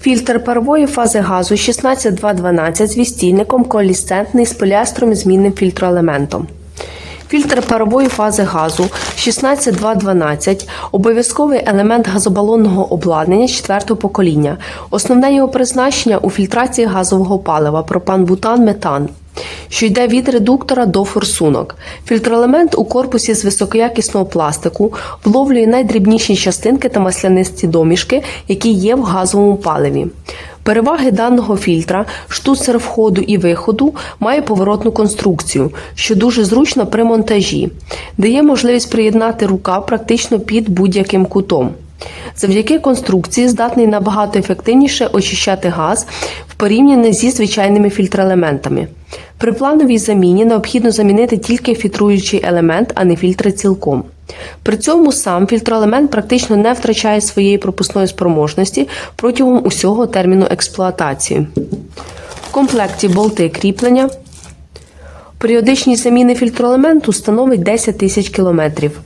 Фільтр парової фази газу 16212 з вістільником коалісцентний з поліастром і змінним фільтроелементом. Фільтр парової фази газу 16212 – обов'язковий елемент газобалонного обладнання четвертого покоління. Основне його призначення у фільтрації газового палива пропан-бутан метан що йде від редуктора до форсунок. Фільтроелемент у корпусі з високоякісного пластику вловлює найдрібніші частинки та маслянисті домішки, які є в газовому паливі. Переваги даного фільтра штуцер входу і виходу має поворотну конструкцію, що дуже зручно при монтажі, дає можливість приєднати рукав практично під будь-яким кутом. Завдяки конструкції здатний набагато ефективніше очищати газ в порівнянні зі звичайними фільтроелементами. При плановій заміні необхідно замінити тільки фільтруючий елемент, а не фільтри цілком. При цьому сам фільтроелемент практично не втрачає своєї пропускної спроможності протягом усього терміну експлуатації. В комплекті болти кріплення. Періодичність заміни фільтроелементу становить 10 тисяч кілометрів.